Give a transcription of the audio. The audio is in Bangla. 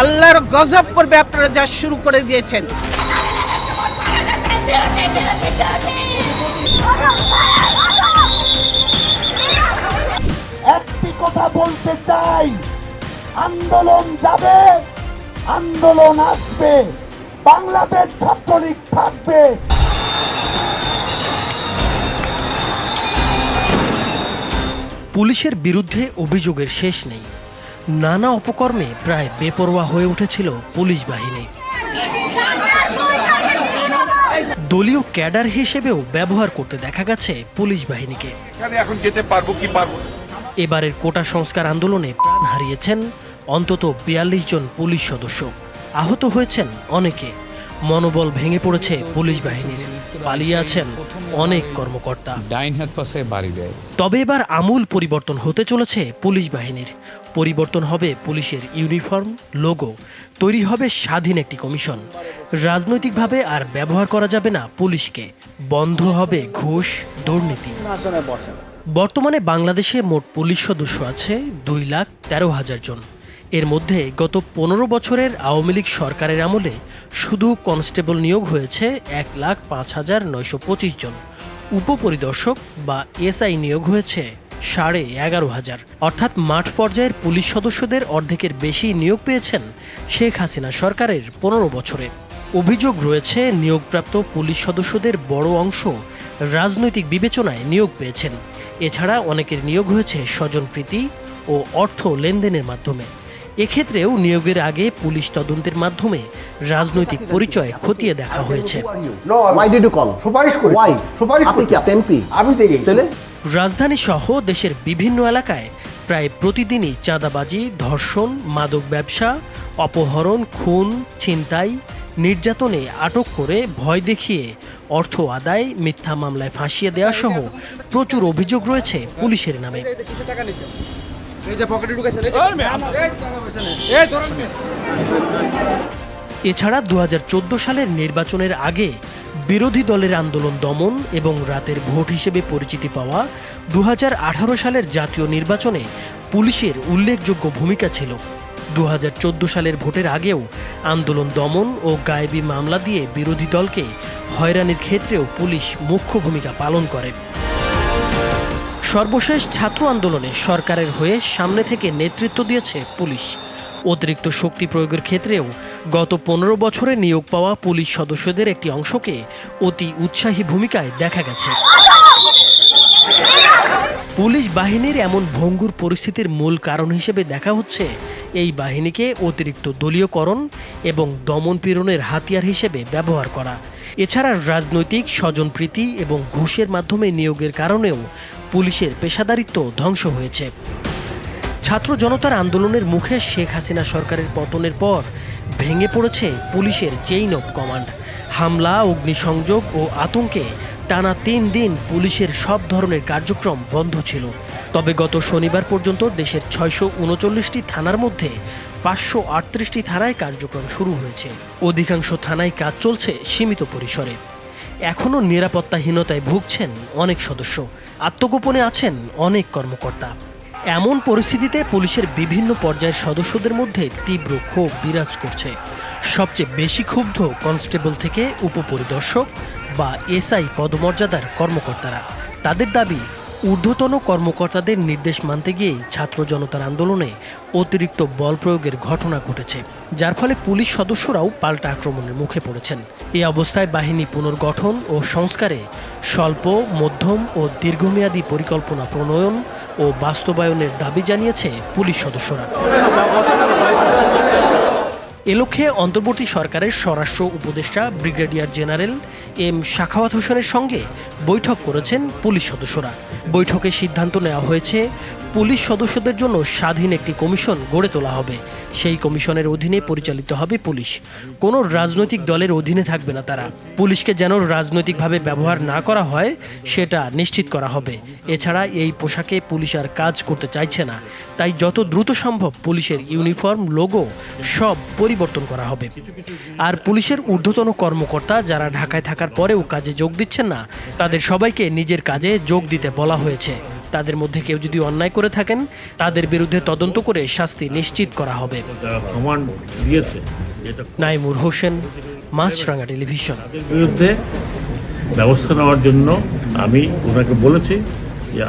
আল্লাহর গজব করবে আপনারা যা শুরু করে দিয়েছেন। একটি কথা বলতে চাই আন্দোলন যাবে আন্দোলন আসবে বাংলাদেশ ছাত্রলীগ থাকবে। পুলিশের বিরুদ্ধে অভিযোগের শেষ নেই। নানা অপকর্মে প্রায় বেপরোয়া হয়ে উঠেছিল পুলিশ বাহিনী। দলীয় ক্যাডার হিসেবেও ব্যবহার করতে দেখা গেছে পুলিশ বাহিনীকে। এখন যেতে পারব কি পারব এবারের কোটা সংস্কার আন্দোলনে প্রাণ হারিয়েছেন অন্তত বিয়াল্লিশ জন পুলিশ সদস্য। আহত হয়েছেন অনেকে। মনোবল ভেঙে পড়েছে পুলিশ বাহিনীর। পালিয়ে আছেন অনেক কর্মকর্তা। ডাইন হাত পাশে বাড়ি দেয়। তবে এবার আমূল পরিবর্তন হতে চলেছে পুলিশ বাহিনীর। পরিবর্তন হবে পুলিশের ইউনিফর্ম, লোগো। তৈরি হবে স্বাধীন একটি কমিশন। রাজনৈতিকভাবে আর ব্যবহার করা যাবে না পুলিশকে। বন্ধ হবে ঘুষ, দুর্নীতি। বর্তমানে বাংলাদেশে মোট পুলিশ সদস্য আছে দুই লাখ তেরো হাজার জন। এর মধ্যে গত পনেরো বছরের আওয়ামী লীগ সরকারের আমলে শুধু কনস্টেবল নিয়োগ হয়েছে এক লাখ পাঁচ হাজার নয়শো পঁচিশ জন। উপপরিদর্শক বা এসআই নিয়োগ হয়েছে সাড়ে এগারো হাজার। অর্থাৎ মাঠ পর্যায়ের পুলিশ সদস্যদের অর্ধেকের বেশি নিয়োগ পেয়েছেন শেখ হাসিনা সরকারের পনেরো বছরে। অভিযোগ রয়েছে নিয়োগপ্রাপ্ত পুলিশ সদস্যদের বড় অংশ রাজনৈতিক বিবেচনায় নিয়োগ পেয়েছেন। এছাড়া অনেকের নিয়োগ হয়েছে স্বজনপ্রীতি ও অর্থ লেনদেনের মাধ্যমে। এক্ষেত্রেও নিয়োগের আগে পুলিশ তদন্তের মাধ্যমে রাজনৈতিক পরিচয় খতিয়ে দেখা হয়েছে। ওয়াই ডিড ইউ কল সুপারিশ সুপারিশ আপনি কি আপনি এমপি? আমি থেকে তাহলে? রাজধানী সহ দেশের বিভিন্ন এলাকায় প্রায় প্রতিদিনই চাঁদাবাজি ধর্ষণ মাদক ব্যবসা অপহরণ খুন ছিনতাই নির্যাতনে আটক করে ভয় দেখিয়ে অর্থ আদায় মিথ্যা মামলায় ফাঁসিয়ে দেওয়া সহ প্রচুর অভিযোগ রয়েছে পুলিশের নামে। এই যে পকেটে ঢুকেছেন এই যে এই টাকা পয়সা নেই। এই ধরেন এছাড়া দু হাজার চোদ্দ সালের নির্বাচনের আগে বিরোধী দলের আন্দোলন দমন এবং রাতের ভোট হিসেবে পরিচিতি পাওয়া দু হাজার আঠারো সালের জাতীয় নির্বাচনে পুলিশের উল্লেখযোগ্য ভূমিকা ছিল। দু হাজার চোদ্দ সালের ভোটের আগেও আন্দোলন দমন ও গায়েবী মামলা দিয়ে বিরোধী দলকে হয়রানির ক্ষেত্রেও পুলিশ মুখ্য ভূমিকা পালন করে। সর্বশেষ ছাত্র আন্দোলনে সরকারের হয়ে সামনে থেকে নেতৃত্ব দিয়েছে পুলিশ। অতিরিক্ত শক্তি প্রয়োগের ক্ষেত্রেও গত পনেরো বছরে নিয়োগ পাওয়া পুলিশ সদস্যদের একটি অংশকে অতি উৎসাহী ভূমিকায় দেখা গেছে। পুলিশ বাহিনীর এমন ভঙ্গুর পরিস্থিতির মূল কারণ হিসেবে দেখা হচ্ছে এই বাহিনীকে অতিরিক্ত দলীয়করণ এবং দমন পীড়নের হাতিয়ার হিসেবে ব্যবহার করা। এছাড়া রাজনৈতিক স্বজনপ্রীতি এবং ঘুষের মাধ্যমে নিয়োগের কারণেও পুলিশের পেশাদারিত্ব ধ্বংস হয়েছে। ছাত্র জনতার আন্দোলনের মুখে শেখ হাসিনা সরকারের পতনের পর ভেঙে পড়েছে পুলিশের চেইন অফ কমান্ড হামলা, অগ্নিসংযোগ ও আতঙ্কে টানা তিন দিন পুলিশের সব ধরনের কার্যক্রম বন্ধ ছিল। তবে গত শনিবার পর্যন্ত দেশের ছয়শো উনচল্লিশটি থানার মধ্যে পাঁচশো আটত্রিশটি থানায় কার্যক্রম শুরু হয়েছে। অধিকাংশ থানায় কাজ চলছে সীমিত পরিসরে। এখনও নিরাপত্তাহীনতায় ভুগছেন অনেক সদস্য। আত্মগোপনে আছেন অনেক কর্মকর্তা। এমন পরিস্থিতিতে পুলিশের বিভিন্ন পর্যায়ের সদস্যদের মধ্যে তীব্র ক্ষোভ বিরাজ করছে। সবচেয়ে বেশি ক্ষুব্ধ কনস্টেবল থেকে উপপরিদর্শক বা এসআই পদমর্যাদার কর্মকর্তারা। তাদের দাবি, ঊর্ধ্বতন কর্মকর্তাদের নির্দেশ মানতে গিয়েই ছাত্র জনতার আন্দোলনে অতিরিক্ত বল প্রয়োগের ঘটনা ঘটেছে, যার ফলে পুলিশ সদস্যরাও পাল্টা আক্রমণের মুখে পড়েছেন। এই অবস্থায় বাহিনী পুনর্গঠন ও সংস্কারে স্বল্প, মধ্যম ও দীর্ঘমেয়াদী পরিকল্পনা প্রণয়ন ও বাস্তবায়নের দাবি জানিয়েছে পুলিশ সদস্যরা। এ লক্ষ্যে অন্তর্বর্তী সরকারের স্বরাষ্ট্র উপদেষ্টা ব্রিগেডিয়ার জেনারেল এম শাখাওয়াত হোসেনের সঙ্গে বৈঠক করেছেন পুলিশ সদস্যরা। বৈঠকে সিদ্ধান্ত নেওয়া হয়েছে, পুলিশ সদস্যদের জন্য স্বাধীন একটি কমিশন গড়ে তোলা হবে। সেই কমিশনের অধীনে পরিচালিত হবে পুলিশ। কোনো রাজনৈতিক দলের অধীনে থাকবে না তারা। পুলিশকে যেন রাজনৈতিকভাবে ব্যবহার না করা হয়, সেটা নিশ্চিত করা হবে। এছাড়া এই পোশাকে পুলিশ আর কাজ করতে চাইছে না। তাই যত দ্রুত সম্ভব পুলিশের ইউনিফর্ম, লোগো সব পরিবর্তন করা হবে। আর পুলিশের ঊর্ধ্বতন কর্মকর্তা যারা ঢাকায় থাকার পরেও কাজে যোগ দিচ্ছেন না, তাদের সবাইকে নিজের কাজে যোগ দিতে বলা হয়েছে। তাদের মধ্যে কেউ যদি অন্যায় করে থাকেন, তাদের বিরুদ্ধে তদন্ত করে শাস্তি নিশ্চিত করা হবে। নাইমুর হোসেন মাছরাঙ্গা টেলিভিশন। বিরুদ্ধে ব্যবস্থা নেওয়ার জন্য আমি ওনাকে বলেছি যে